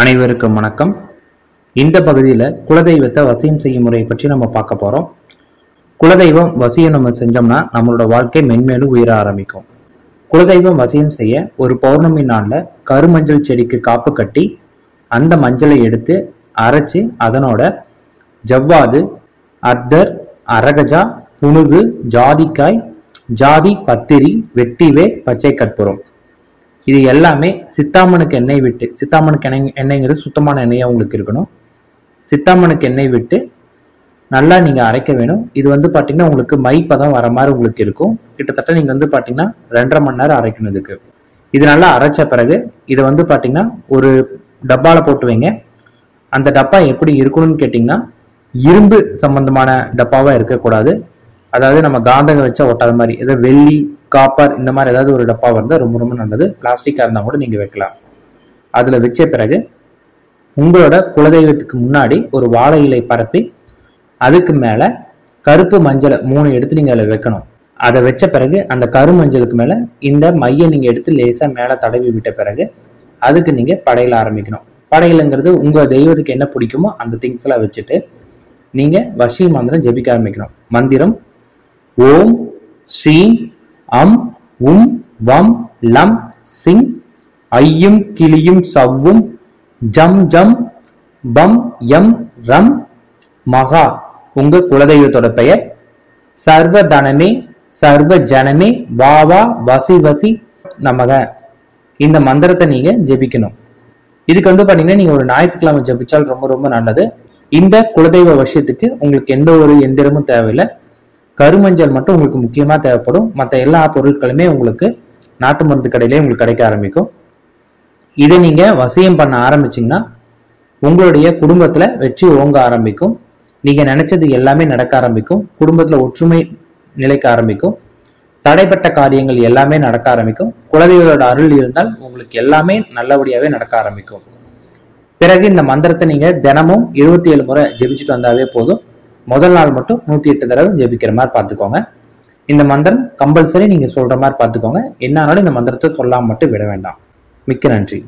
அனைவருக்கும் வணக்கம். இந்த பகுதியில் குலதெய்வத்தை வசியம் செய்யும் முறையை பற்றி நம்ம பார்க்க போகிறோம் குலதெய்வம் வசியம் நம்ம செஞ்சோம்னா நம்மளோட வாழ்க்கை மென்மேலும் உயர ஆரம்பிக்கும். குலதெய்வம் வசியம் செய்ய ஒரு பௌர்ணமி நாளில் கருமஞ்சள் செடிக்கு காப்பு கட்டி அந்த மஞ்சளை எடுத்து அரைச்சி அதனோட ஜவ்வாது அர்தர் அரகஜா புனுகு ஜாதிக்காய் ஜாதி பத்திரி வெட்டிவே பச்சை கற்பூரம். இது எல்லாமே சித்தாமனுக்கு எண்ணெய் விட்டு சித்தாமனுக்கு எண்ணெய் எண்ணெய்ங்கிறது சுத்தமான எண்ணெயாக உங்களுக்கு இருக்கணும். சித்தாமனுக்கு எண்ணெய் விட்டு நல்லா நீங்கள் அரைக்க வேணும். இது வந்து பார்த்தீங்கன்னா உங்களுக்கு மைப்பதம் வர மாதிரி உங்களுக்கு இருக்கும். கிட்டத்தட்ட நீங்கள் வந்து பார்த்தீங்கன்னா ரெண்டரை மணி நேரம் அரைக்கணும் இதுக்கு இது நல்லா அரைச்ச பிறகு இதை வந்து பார்த்தீங்கன்னா ஒரு டப்பால போட்டு வைங்க. அந்த டப்பா எப்படி இருக்கணும்னு கேட்டிங்கன்னா இரும்பு சம்பந்தமான டப்பாவாக இருக்கக்கூடாது. அதாவது நம்ம காந்தகம் வச்சா ஒட்டாத மாதிரி ஏதோ வெள்ளி காப்பர் இந்த மாதிரி ஏதாவது ஒரு டப்பா வந்தால் ரொம்ப ரொம்ப நல்லது. பிளாஸ்டிக்காக இருந்தால் கூட நீங்கள் வைக்கலாம். அதில் வச்ச பிறகு உங்களோட குலதெய்வத்துக்கு முன்னாடி ஒரு வாழை இலை பரப்பி அதுக்கு மேலே கருப்பு மஞ்சளை மூணு எடுத்து நீங்கள் அதில் வைக்கணும். அதை வச்ச பிறகு அந்த கரு மஞ்சளுக்கு மேலே இந்த மையை நீங்கள் எடுத்து லேசாக மேலே தடவி விட்ட பிறகு அதுக்கு நீங்கள் படையில ஆரம்பிக்கணும். படையலுங்கிறது உங்கள் தெய்வத்துக்கு என்ன பிடிக்குமோ அந்த திங்ஸ் எல்லாம் வச்சுட்டு நீங்கள் வஷி மந்திரம் ஜெபிக்க ஆரம்பிக்கணும். மந்திரம் ஓம் ஸ்ரீம் அம் உம் வம் லம் சிங் ஐயும் கிளியும் சவ்வும் ஜம் ஜம் பம் யம் ரம் மகா. உங்க குலதெய்வத்தோட பெயர்? சர்வ தனமே சர்வ ஜனமே வா வா வசி வசி நமக. இந்த மந்திரத்தை நீங்க ஜெபிக்கணும். இதுக்கு வந்து பாத்தீங்கன்னா நீங்க ஒரு ஞாயிற்றுக்கிழமை ஜெபிச்சால் ரொம்ப ரொம்ப நல்லது. இந்த குலதெய்வ விஷயத்துக்கு உங்களுக்கு எந்த ஒரு எந்திரமும் தேவையில்லை. கருமஞ்சள் மட்டும் உங்களுக்கு முக்கியமாக தேவைப்படும். மற்ற எல்லா பொருட்களுமே உங்களுக்கு நாட்டு மருந்து கடையிலே உங்களுக்கு கிடைக்க ஆரம்பிக்கும். இதை நீங்கள் வசியம் பண்ண ஆரம்பிச்சிங்கன்னா உங்களுடைய குடும்பத்தில் வெற்றி ஓங்க ஆரம்பிக்கும். நீங்கள் நினைச்சது எல்லாமே நடக்க ஆரம்பிக்கும். குடும்பத்தில் ஒற்றுமை நிலைக்க ஆரம்பிக்கும். தடைப்பட்ட காரியங்கள் எல்லாமே நடக்க ஆரம்பிக்கும். குலதெய்வத்தோட அருள் இருந்தால் உங்களுக்கு எல்லாமே நல்லபடியாகவே நடக்க ஆரம்பிக்கும். பிறகு இந்த மந்திரத்தை நீங்கள் தினமும் இருபத்தி ஏழு முறை ஜெபிச்சுட்டு வந்தாவே போதும். முதல் நாள் மட்டும் நூத்தி எட்டு தடவை ஜெபிக்கிற மாதிரி பார்த்துக்கோங்க. இந்த மந்திரம் கம்பல்சரி நீங்க சொல்ற மாதிரி பார்த்துக்கோங்க. என்ன ஆனாலும் இந்த மந்திரத்தை சொல்லாமல் மட்டும் விட வேண்டாம். மிக்க நன்றி.